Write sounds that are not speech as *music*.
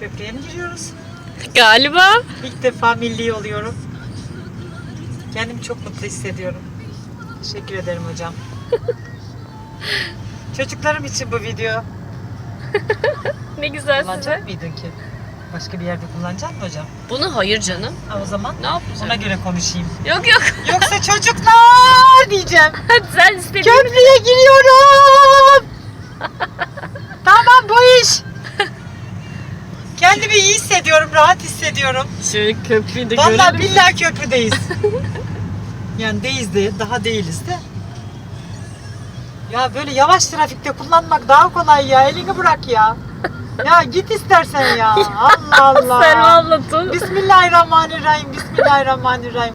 Köprüye mi giriyoruz? Galiba. İlk defa milli oluyorum. Kendimi çok mutlu hissediyorum. Teşekkür ederim hocam. *laughs* Çocuklarım için bu video. Ne güzel Kullanacak size. mıydın ki? Başka bir yerde kullanacak mı hocam? Bunu hayır canım. Ha, o zaman Ne yapacağım? ona göre konuşayım. Yok yok. Yoksa çocuklar diyeceğim. *laughs* Sen istediğin. Köprüye giriyorum. Kendimi iyi hissediyorum, rahat hissediyorum. Şöyle köprüyü de Vallahi görelim. billahi köprüdeyiz. *laughs* yani deyiz de daha değiliz de. Ya böyle yavaş trafikte kullanmak daha kolay ya. Elini bırak ya. Ya git istersen ya. *laughs* Allah Allah. Selma abla tut. Bismillahirrahmanirrahim. Bismillahirrahmanirrahim.